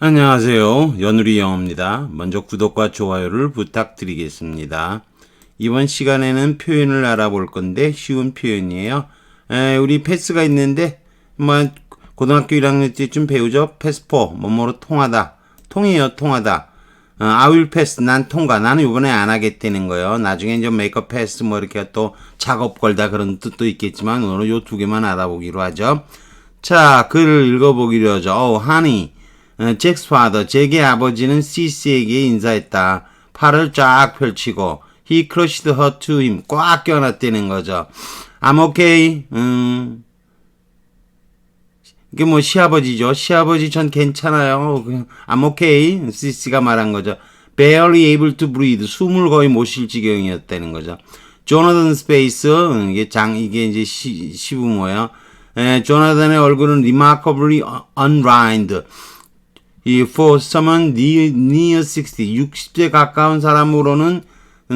안녕하세요. 연우리 영어입니다. 먼저 구독과 좋아요를 부탁드리겠습니다. 이번 시간에는 표현을 알아볼 건데 쉬운 표현이에요. 에, 우리 패스가 있는데 뭐 고등학교 1학년 때쯤 배우죠. 패스포 뭐뭐로 통하다. 통이에요. 통하다. 어, I will. 난 통과. 나는 이번에 안 하겠다는 거예요. 나중에 이제 make pass 뭐 이렇게 또 작업 걸다 그런 뜻도 있겠지만 오늘 요 두 개만 알아보기로 하죠. 자, 글을 읽어보기로 하죠. Oh, honey. 어, 잭스 파더, 잭의 아버지는 시스에게 인사했다. 팔을 쫙 펼치고 he crushed her to him. 꽉 껴놨다는 거죠. I'm okay. 음. 이게 뭐 시아버지죠. 시아버지 전 괜찮아요. I'm okay. 시스가 말한 거죠. barely able to breathe. 숨을 거의 못 쉴 지경이었다는 거죠. 조나단 스페이스 이게 장 이게 이제 시, 시부모예요. 에, 조나단의 얼굴은 remarkably unlined. 이 for someone near, near 60, 60세 가까운 사람으로는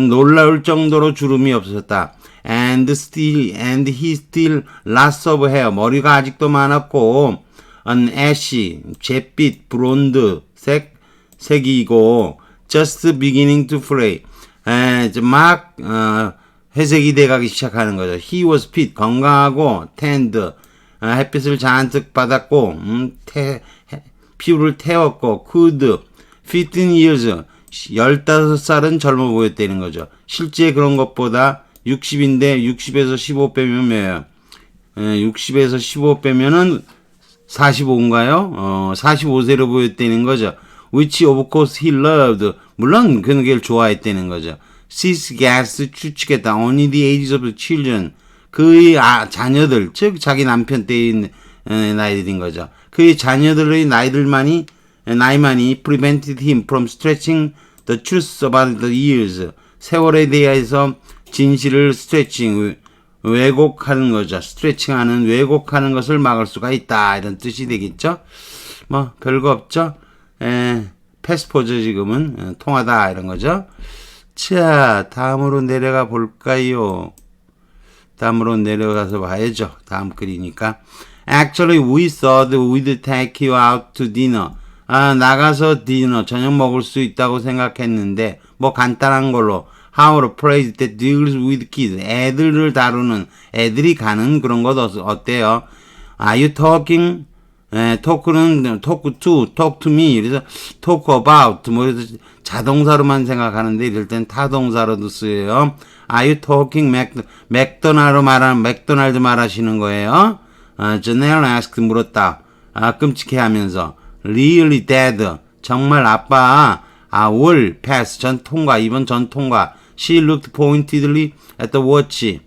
놀라울 정도로 주름이 없었다. And still, and he still lots of hair. 머리가 아직도 많았고, an ashy, 잿빛, 브론드 색, 색이고, just beginning to fray. 에, 막, 어, 회색이 돼가기 시작하는 거죠. He was fit, 건강하고, tanned, 어, 햇빛을 잔뜩 받았고, 음, 태, 해- 피부를 태웠고, could, 15 years, 15살은 젊어 보였다는 거죠. 실제 그런 것보다 60인데 60에서 15 빼면 몇예요? 60에서 15 빼면은 45인가요? 어, 45세로 보였다는 거죠. Which of course he loved. 물론 그는 그걸 좋아했다는 거죠. Sis gas 추측했다. Only the ages of the children. 그의 아, 자녀들, 즉 자기 남편 때의 에, 나이들인 거죠. 그의 자녀들의 나이들만이 에, 나이만이 prevented him from stretching the truth about the years. 세월에 대해서 진실을 스트레칭 왜곡하는 거죠. 스트레칭하는 왜곡하는 것을 막을 수가 있다 이런 뜻이 되겠죠. 뭐 별거 없죠. 에, 패스포즈 지금은 에, 통하다 이런 거죠. 자 다음으로 내려가 볼까요? 다음으로 내려가서 봐야죠. 다음 글이니까. Actually, we thought we'd take you out to dinner. 아, 나가서 디너, 저녁 먹을 수 있다고 생각했는데, 뭐 간단한 걸로, how to praise that deals with kids. 애들을 다루는, 애들이 가는 그런 것 어- 어때요? Are you talking? 에, 토크는 talk to, talk to me. 그래서 talk about. 뭐 그래서 자동사로만 생각하는데 이럴 땐 타동사로도 쓰여요. Are you talking 맥, 맥도날드 말하는 맥도날드 말하시는 거예요? 아, Janelle asked 물었다. 아, 끔찍해 하면서 really dead. 정말 아빠 아, will pass 전 통과 이번 전 통과. She looked pointedly at the watch.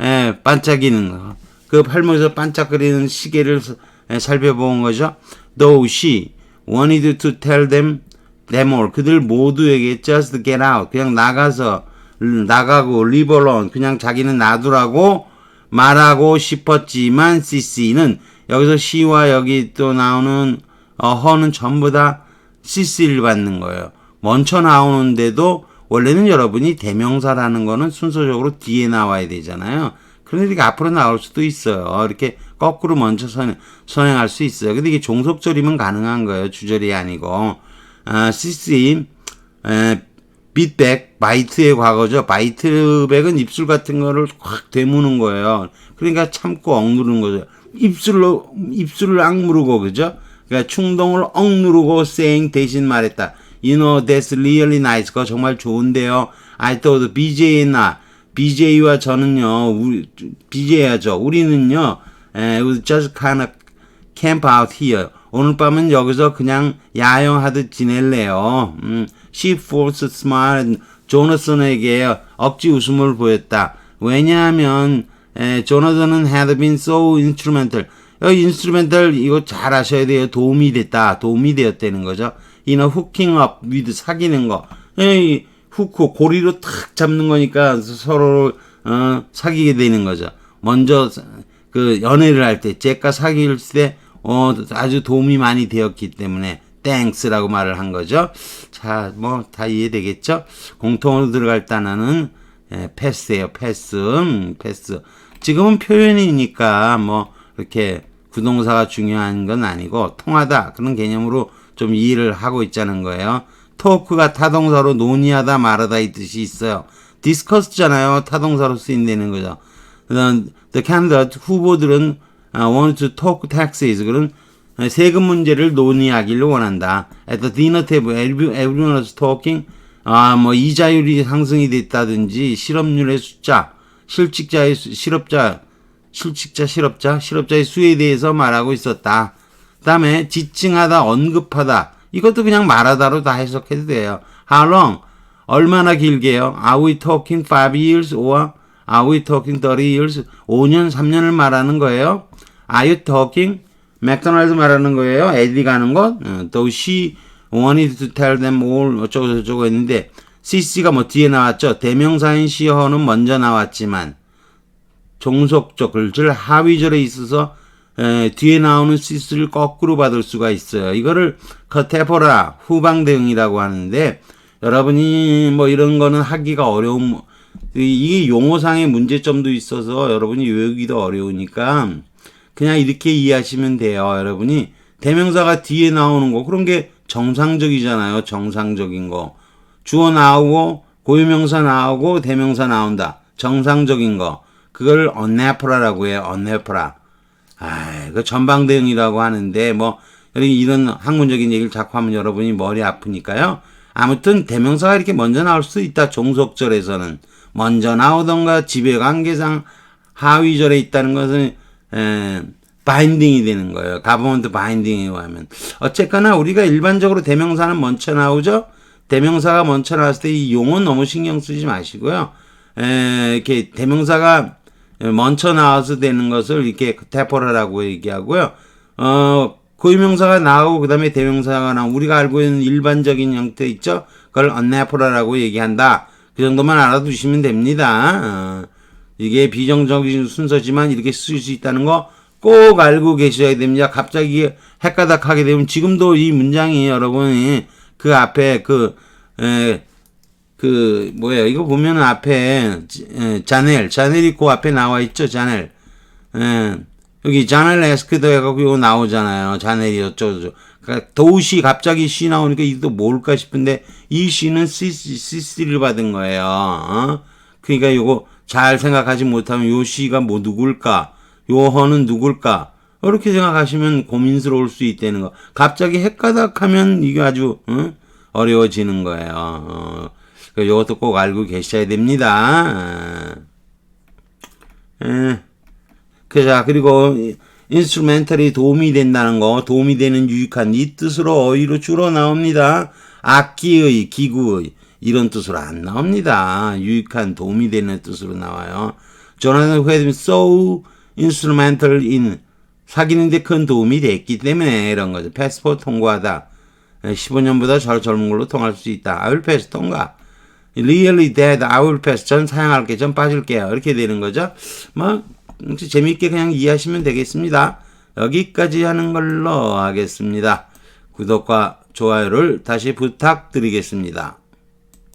에, 반짝이는 거. 그 팔목에서 반짝거리는 시계를 스- 에, 살펴본 거죠. Though she wanted to tell them them all. 그들 모두에게 just get out. 그냥 나가서 음, 나가고 leave alone. 그냥 자기는 놔두라고 말하고 싶었지만 CC는 여기서 she와 여기 또 나오는 어, 허는 전부 다 CC를 받는 거예요. 먼저 나오는데도 원래는 여러분이 대명사라는 거는 순서적으로 뒤에 나와야 되잖아요. 이렇게 앞으로 나올 수도 있어요. 이렇게 거꾸로 먼저 선, 선행할 수 있어요. 근데 이게 종속절이면 가능한 거예요. 주절이 아니고. 아, CC, 에, 빗백, 바이트의 과거죠. 바이트백은 입술 같은 거를 확 되무는 거예요. 그러니까 참고 억누르는 거죠. 입술로, 입술을 악무르고, 그죠? 그러니까 충동을 억누르고 saying 대신 말했다. You know, that's really nice. 그거 정말 좋은데요. I thought BJ나, BJ와 저는요, 우리, BJ야죠. 우리는요, 에, just kind of camp out here. 오늘 밤은 여기서 그냥 야영하듯 지낼래요. 음, she forced smile. 조너슨에게 억지 웃음을 보였다. 왜냐하면 에, 조너슨은 had been so instrumental. 여기 instrumental 이거 잘 아셔야 돼요. 도움이 됐다. 도움이 되었다는 거죠. 이너 hooking up with 사귀는 거. 에이, 후크 고리로 탁 잡는 거니까 서로 어, 사귀게 되는 거죠. 먼저 그 연애를 할때 잭과 사귈 때 어, 아주 도움이 많이 되었기 때문에 땡스라고 말을 한 거죠. 자, 뭐 다 이해되겠죠? 공통으로 들어갈 단어는 예, 패스예요. 패스. 음, 패스. 지금은 표현이니까 뭐 이렇게 구동사가 중요한 건 아니고 통하다 그런 개념으로 좀 이해를 하고 있자는 거예요. 토크가 타동사로 논의하다 말하다 이 뜻이 있어요. 디스커스잖아요. 타동사로 쓰인다는 거죠. 그다음 the candidate 후보들은 아, want to talk taxes 그런 세금 문제를 논의하기를 원한다. At the dinner table, every- everyone was talking. 아, 뭐 이자율이 상승이 됐다든지 실업률의 숫자, 실직자의 수, 실업자, 실직자, 실업자, 실업자의 수에 대해서 말하고 있었다. 그다음에 지칭하다, 언급하다. 이것도 그냥 말하다로 다 해석해도 돼요. How long? 얼마나 길게요? Are we talking 5 years or are we talking 30 years? 5년, 3년을 말하는 거예요. Are you talking? 맥도날드 말하는 거예요. 에디가 하는 것. 어, 또 she wanted to tell them all 어쩌고 저쩌고 했는데 CC가 뭐 뒤에 나왔죠. 대명사인 시어는 먼저 나왔지만 종속적 글줄 하위절에 있어서 에, 뒤에 나오는 시스를 거꾸로 받을 수가 있어요. 이거를 커테포라 후방 대응이라고 하는데 여러분이 뭐 이런 거는 하기가 어려운 이- 이게 용어상의 문제점도 있어서 여러분이 외우기도 어려우니까 그냥 이렇게 이해하시면 돼요. 여러분이 대명사가 뒤에 나오는 거 그런 게 정상적이잖아요. 정상적인 거. 주어 나오고 고유명사 나오고 대명사 나온다. 정상적인 거. 그걸 언네프라라고 해요. 언네프라. 아, 그 전방 대응이라고 하는데 뭐 이런 학문적인 얘기를 자꾸 하면 여러분이 머리 아프니까요. 아무튼 대명사가 이렇게 먼저 나올 수도 있다. 종속절에서는 먼저 나오던가 지배 관계상 하위절에 있다는 것은 에, 바인딩이 되는 거예요. 가버먼트 바인딩이라고 하면 어쨌거나 우리가 일반적으로 대명사는 먼저 나오죠. 대명사가 먼저 나왔을 때 이 용어 너무 신경 쓰지 마시고요. 에, 이렇게 대명사가 먼저 나와서 되는 것을 이렇게 테포라라고 얘기하고요. 어, 고유명사가 나오고 그다음에 대명사가 나오고 우리가 알고 있는 일반적인 형태 있죠? 그걸 언네포라라고 얘기한다. 그 정도만 알아두시면 됩니다. 어, 이게 비정적인 순서지만 이렇게 쓸 수 있다는 거 꼭 알고 계셔야 됩니다. 갑자기 헷가닥하게 되면 지금도 이 문장이 여러분이 그 앞에 그 에, 그 뭐예요? 이거 보면은 앞에 지- 에, 자넬, 자넬이 그 앞에 나와 있죠, 자넬. 에, 여기 자넬 에스크도 해갖고 이거 나오잖아요. 자넬이 어쩌고 그러니까 도시 갑자기 시 나오니까 또 뭘까 싶은데 이 시는 CC, CC를 받은 거예요. 어? 그러니까 이거 잘 생각하지 못하면 요 시가 뭐 누굴까? 요 허는 누굴까? 이렇게 생각하시면 고민스러울 수 있다는 거. 갑자기 헷가닥하면 이게 아주 어? 어려워지는 거예요. 어. 이것도 꼭 알고 계셔야 됩니다. 어. 예. 그, 자, 그리고, 인스트루멘탈이 도움이 된다는 거, 도움이 되는 유익한 이 뜻으로 어휘로 줄어 나옵니다. 악기의, 기구의, 이런 뜻으로 안 나옵니다. 유익한, 도움이 되는 뜻으로 나와요. 조나단 회담 so instrumental in 사귀는데 큰 도움이 됐기 때문에 이런 거죠. 패스포트 통과하다. 15년보다 저 젊은 걸로 통할 수 있다. I will pass 통과. really dead, I will pass. 전 사양할게, 전 빠질게요. 이렇게 되는 거죠. 뭐, 재미있게 그냥 이해하시면 되겠습니다. 여기까지 하는 걸로 하겠습니다. 구독과 좋아요를 다시 부탁드리겠습니다.